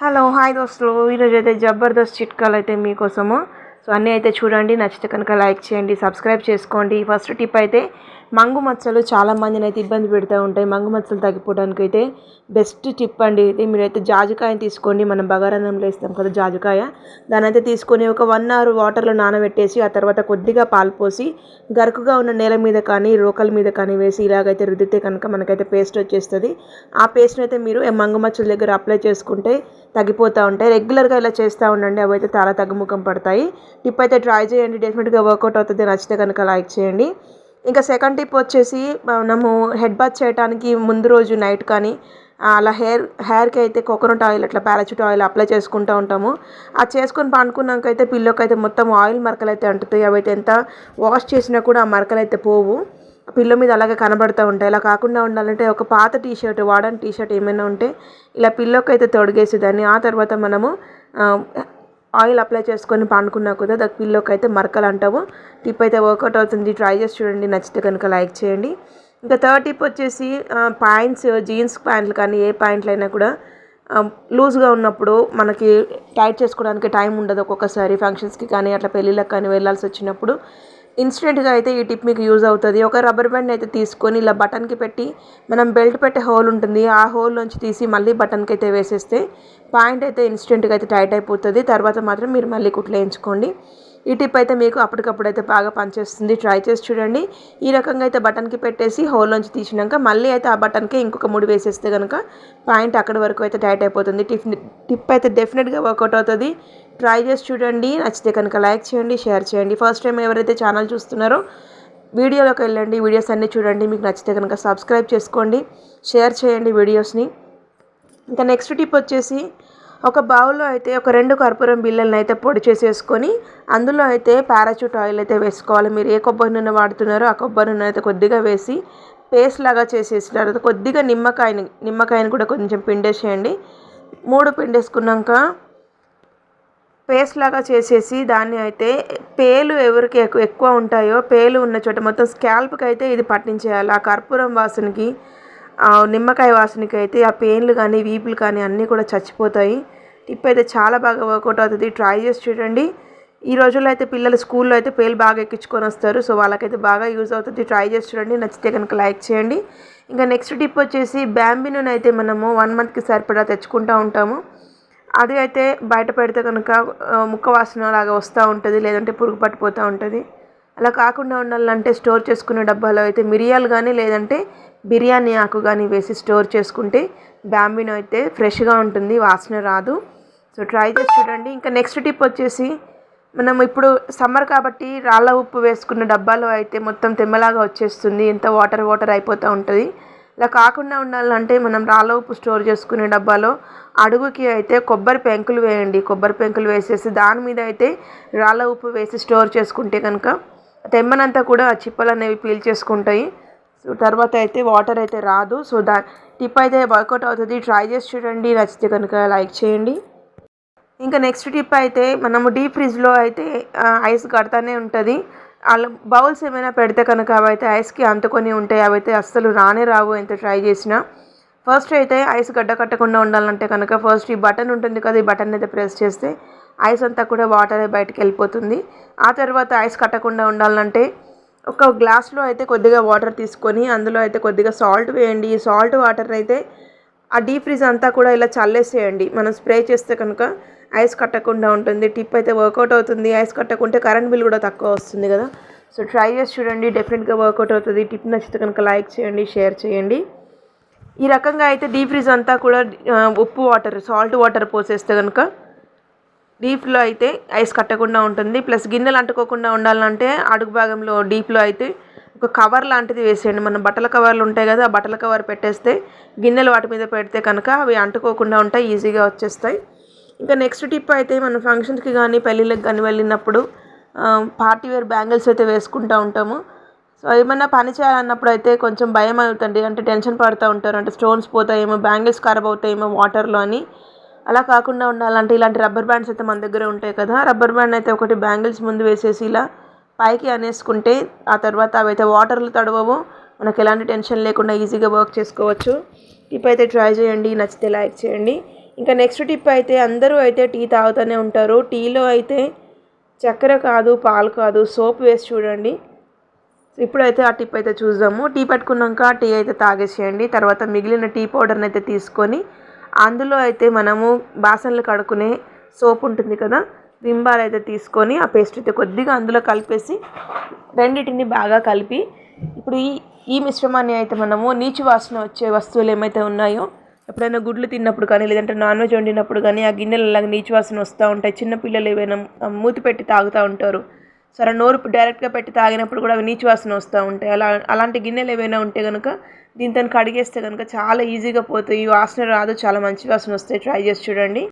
Hello hi దోస్తులు ఈరోజు అయితే జబర్దస్త్ చిట్కాలు అయితే మీకోసము. సో అన్నీ అయితే చూడండి. నచ్చితే కనుక లైక్ చేయండి సబ్స్క్రైబ్ చేసుకోండి. ఫస్ట్ టిప్ అయితే మంగు మచ్చలు చాలా మందిని అయితే ఇబ్బంది పెడుతూ ఉంటాయి. మంగు మచ్చలు తగ్గిపోవడానికి అయితే బెస్ట్ టిప్ అండి ఇది. మీరైతే జాజికాయని తీసుకోండి. మనం బగారన్నంలో వేస్తాం కదా జాజికాయ. దాని అయితే తీసుకొని ఒక వన్ అవర్ వాటర్లో నానబెట్టేసి ఆ తర్వాత కొద్దిగా పాలు పోసి గరుకుగా ఉన్న నేల మీద కానీ రోకల మీద కానీ వేసి ఇలాగైతే రుద్దితే కనుక మనకైతే పేస్ట్ వచ్చేస్తుంది. ఆ పేస్ట్ని అయితే మీరు మంగు మచ్చల దగ్గర అప్లై చేసుకుంటే తగ్గిపోతూ ఉంటాయి. రెగ్యులర్గా ఇలా చేస్తూ ఉండండి. అవి అయితే చాలా తగ్గుముఖం పడతాయి. టిప్ అయితే ట్రై చేయండి. డెఫినెట్గా వర్కౌట్ అవుతుంది. నచ్చితే కనుక లైక్ చేయండి. ఇంకా సెకండ్ టిప్ వచ్చేసి మనము హెడ్ బాత్ చేయడానికి ముందు రోజు నైట్ కానీ అలా హెయిర్ హెయిర్కి అయితే కోకోనట్ ఆయిల్ అట్లా పారాచూట్ ఆయిల్ అప్లై చేసుకుంటూ ఉంటాము. ఆ చేసుకొని పండుకున్నాక అయితే పిల్లోకి అయితే మొత్తం ఆయిల్ మరకలు అయితే అంటుతాయి. అవి అయితే ఎంత వాష్ చేసినా కూడా ఆ మరకలు అయితే పోవు. పిల్ల మీద అలాగే కనబడుతూ ఉంటాయి. ఇలా కాకుండా ఉండాలంటే ఒక పాత టీ షర్ట్ వాడని టీ షర్ట్ ఏమైనా ఉంటే ఇలా పిల్లోకి అయితే తొడిగేసేదాన్ని ఆ తర్వాత మనము ఆయిల్ అప్లై చేసుకొని పండుకున్నా కూడా దాని పిల్లోకి అయితే మరకలు అంటావు. టిప్ అయితే వర్కౌట్ అవుతుంది. ట్రై చేసి చూడండి. నచ్చితే కనుక లైక్ చేయండి. ఇంకా థర్డ్ టిప్ వచ్చేసి ప్యాంట్స్ జీన్స్ ప్యాంట్లు కానీ ఏ ప్యాంట్లు అయినా కూడా లూజ్గా ఉన్నప్పుడు మనకి టైట్ చేసుకోవడానికి టైం ఉండదు ఒక్కొక్కసారి. ఫంక్షన్స్కి కానీ అట్లా పెళ్ళిళ్ళకి కానీ వెళ్ళాల్సి వచ్చినప్పుడు ఇన్స్టెంట్గా అయితే ఈ టిప్ మీకు యూజ్ అవుతుంది. ఒక రబ్బర్ బ్యాండ్ అయితే తీసుకొని ఇలా బటన్కి పెట్టి మనం బెల్ట్ పెట్టే హోల్ ఉంటుంది. ఆ హోల్ నుంచి తీసి మళ్ళీ బటన్కి అయితే వేసేస్తే పాయింట్ అయితే ఇన్స్టెంట్గా అయితే టైట్ అయిపోతుంది. తర్వాత మాత్రం మీరు మళ్ళీ కుట్లేయించుకోండి. ఈ టిప్ అయితే మీకు అప్పటికప్పుడు అయితే బాగా పనిచేస్తుంది. ట్రై చేసి చూడండి. ఈ రకంగా అయితే బటన్కి పెట్టేసి హోల్లోంచి తీసినాక మళ్ళీ అయితే ఆ బటన్కి ఇంకొక ముడి వేసేస్తే కనుక పాయింట్ అక్కడి వరకు అయితే టైట్ అయిపోతుంది. టిప్ టిప్ అయితే డెఫినెట్గా వర్కౌట్ అవుతుంది. ట్రై చేసి చూడండి. నచ్చితే కనుక లైక్ చేయండి షేర్ చేయండి. ఫస్ట్ టైం ఎవరైతే ఛానల్ చూస్తున్నారో వీడియోలోకి వెళ్ళండి. వీడియోస్ అన్నీ చూడండి. మీకు నచ్చితే కనుక సబ్స్క్రైబ్ చేసుకోండి షేర్ చేయండి వీడియోస్ని. ఇంకా నెక్స్ట్ టిప్ వచ్చేసి ఒక బౌల్లో అయితే ఒక రెండు కర్పూరం బిళ్ళలను అయితే పొడి చేసేసుకొని అందులో అయితే పారాచూట్ ఆయిల్ అయితే వేసుకోవాలి. మీరు ఏ కొబ్బరి నూనె వాడుతున్నారో ఆ కొబ్బరి నూనె అయితే కొద్దిగా వేసి పేస్ట్ లాగా చేసేసిన తర్వాత కొద్దిగా నిమ్మకాయని నిమ్మకాయని కూడా కొంచెం పిండేసేయండి. మూడు పిండేసుకున్నాక పేస్ట్ లాగా చేసేసి దాన్ని అయితే పేలు ఎవరికి ఎక్కువ ఉంటాయో పేలు ఉన్న చోట మొత్తం స్కాల్ప్కి అయితే ఇది పట్టించేయాలి. ఆ కర్పూరం వాసనకి నిమ్మకాయ వాసనకి అయితే ఆ పెయిన్లు కానీ వీపులు కానీ అన్నీ కూడా చచ్చిపోతాయి. టిప్ అయితే చాలా బాగా వర్కౌట్ అవుతుంది. ట్రై చేసి చూడండి. ఈ రోజుల్లో అయితే పిల్లలు స్కూల్లో అయితే పేలు బాగా ఎక్కించుకొని వస్తారు. సో వాళ్ళకైతే బాగా యూజ్ అవుతుంది. ట్రై చేసి చూడండి. నచ్చితే కనుక లైక్ చేయండి. ఇంకా నెక్స్ట్ టిప్ వచ్చేసి బ్యాంబీనూనె అయితే మనము వన్ మంత్కి సరిపడా తెచ్చుకుంటూ ఉంటాము. అది అయితే బయట పెడితే కనుక ముక్క వాసన లాగా వస్తూ ఉంటుంది లేదంటే పురుగు పట్టిపోతూ ఉంటుంది. అలా కాకుండా ఉండాలంటే స్టోర్ చేసుకునే డబ్బాలో అయితే మిరియాలు కానీ లేదంటే బిర్యానీ ఆకు కానీ వేసి స్టోర్ చేసుకుంటే బ్యాంబినో అయితే ఫ్రెష్గా ఉంటుంది వాసన రాదు. సో ట్రై చేసి చూడండి. ఇంకా నెక్స్ట్ టిప్ వచ్చేసి మనం ఇప్పుడు సమ్మర్ కాబట్టి రాళ్ళ ఉప్పు వేసుకున్న డబ్బాలో అయితే మొత్తం తెమ్మలాగా వచ్చేస్తుంది ఎంత వాటర్ వాటర్ అయిపోతూ ఉంటుంది. ఇలా కాకుండా ఉండాలంటే మనం రాళ్ళ ఉప్పు స్టోర్ చేసుకునే డబ్బాలో అడుగుకి అయితే కొబ్బరి పెంకులు వేయండి. కొబ్బరి పెంకులు వేసేసి దాని మీద అయితే రాళ్ళ ఉప్పు వేసి స్టోర్ చేసుకుంటే కనుక తెమ్మనంతా కూడా ఆ చిప్పలు అనేవి పీల్ చేసుకుంటాయి. సో తర్వాత అయితే వాటర్ అయితే రాదు. సో దా టిప్ అయితే వర్కౌట్ అవుతుంది. ట్రై చేసి చూడండి. నచ్చితే కనుక లైక్ చేయండి. ఇంకా నెక్స్ట్ టిప్ అయితే మనము డీప్ ఫ్రిడ్జ్లో అయితే ఐస్ కడతానే ఉంటుంది. అలా బౌల్స్ ఏమైనా పెడితే కనుక అవైతే ఐస్కి అంటుకొని ఉంటాయి అవైతే అస్సలు రానే రావు ఎంత ట్రై చేసినా. ఫస్ట్ అయితే ఐస్ గడ్డ కట్టకుండా ఉండాలంటే కనుక ఫస్ట్ ఈ బటన్ ఉంటుంది కదా ఈ బటన్ అయితే ప్రెస్ చేస్తే ఐస్ అంతా కూడా వాటర్ బయటకు వెళ్ళిపోతుంది. ఆ తర్వాత ఐస్ కట్టకుండా ఉండాలంటే ఒక గ్లాస్లో అయితే కొద్దిగా వాటర్ తీసుకొని అందులో అయితే కొద్దిగా సాల్ట్ వేయండి. ఈ సాల్ట్ వాటర్ అయితే ఆ డీప్ ఫ్రీజ్ అంతా కూడా ఇలా చల్లేసేయండి. మనం స్ప్రే చేస్తే కనుక ఐస్ కట్టకుండా ఉంటుంది టిప్ అయితే వర్కౌట్ అవుతుంది. ఐస్ కట్టకుంటే కరెంట్ బిల్ కూడా తక్కువ వస్తుంది కదా. సో ట్రై చేసి చూడండి డెఫినెట్గా వర్కౌట్ అవుతుంది. టిప్ నచ్చితే కనుక లైక్ చేయండి షేర్ చేయండి. ఈ రకంగా అయితే డీప్ ఫ్రీజ్ అంతా కూడా ఉప్పు వాటర్ సాల్ట్ వాటర్ పోసేస్తే కనుక డీప్లో అయితే ఐస్ కట్టకుండా ఉంటుంది. ప్లస్ గిన్నెలు అంటుకోకుండా ఉండాలంటే అడుగు భాగంలో డీప్లో అయితే ఒక కవర్ లాంటిది వేసేయండి. మన బట్టల కవర్లు ఉంటాయి కదా ఆ బట్టల కవర్ పెట్టేస్తే గిన్నెలు వాటి మీద పెడితే కనుక అవి అంటుకోకుండా ఉంటాయి ఈజీగా వచ్చేస్తాయి. ఇంకా నెక్స్ట్ టిప్ అయితే మనం ఫంక్షన్స్కి కానీ పెళ్ళిళ్ళకి కానీ వెళ్ళినప్పుడు పార్టీ వేర్ బ్యాంగిల్స్ అయితే వేసుకుంటూ ఉంటాము. సో ఏమైనా పని చేయాలన్నప్పుడు అయితే కొంచెం భయం అవుతుంది. అంటే టెన్షన్ పడుతూ ఉంటారు. అంటే స్టోన్స్ పోతాయేమో బ్యాంగిల్స్ ఖరాబ్ అవుతాయేమో వాటర్లో అని. అలా కాకుండా ఉండాలంటే ఇలాంటి రబ్బర్ బ్యాండ్స్ అయితే మన దగ్గర ఉంటాయి కదా. రబ్బర్ బ్యాండ్ అయితే ఒకటి బ్యాంగిల్స్ ముందు వేసేసి ఇలా పైకి అనేసుకుంటే ఆ తర్వాత అవి అయితే వాటర్లు తడవవు మనకు ఎలాంటి టెన్షన్ లేకుండా ఈజీగా వర్క్ చేసుకోవచ్చు. టిప్ అయితే ట్రై చేయండి నచ్చితే లైక్ చేయండి. ఇంకా నెక్స్ట్ టిప్ అయితే అందరూ అయితే టీ తాగుతూనే ఉంటారు. టీలో అయితే చక్కెర కాదు పాలు కాదు సోప్ వేసి చూడండి. ఇప్పుడైతే ఆ టిప్ అయితే చూద్దాము. టీ పెట్టుకున్నాక టీ అయితే తాగేసేయండి. తర్వాత మిగిలిన టీ పౌడర్ని అయితే తీసుకొని అందులో అయితే మనము బాసనలు కడుక్కునే సోప్ ఉంటుంది కదా విమ్ బార్ అయితే తీసుకొని ఆ పేస్ట్ అయితే కొద్దిగా అందులో కలిపేసి రెండింటిని బాగా కలిపి ఇప్పుడు ఈ ఈ మిశ్రమాన్ని అయితే మనము నీచు వాసన వచ్చే వస్తువులు ఏమైతే ఉన్నాయో ఎప్పుడైనా గుడ్లు తిన్నప్పుడు కానీ లేదంటే నాన్ వెజ్ వండినప్పుడు కానీ ఆ గిన్నెలు అలాగే నీచు వాసన వస్తూ ఉంటాయి. చిన్నపిల్లలు ఏవైనా మూతి పెట్టి తాగుతూ ఉంటారు. సరే నోరు డైరెక్ట్గా పెట్టి తాగినప్పుడు కూడా అవి నీచు వాసన వస్తూ ఉంటాయి. అలా అలాంటి గిన్నెలు ఏవైనా ఉంటే కనుక దీంతో కడిగేస్తే కనుక చాలా ఈజీగా పోతాయి. ఈ వాసన రాదు చాలా మంచి వాసన వస్తాయి. ట్రై చేసి చూడండి.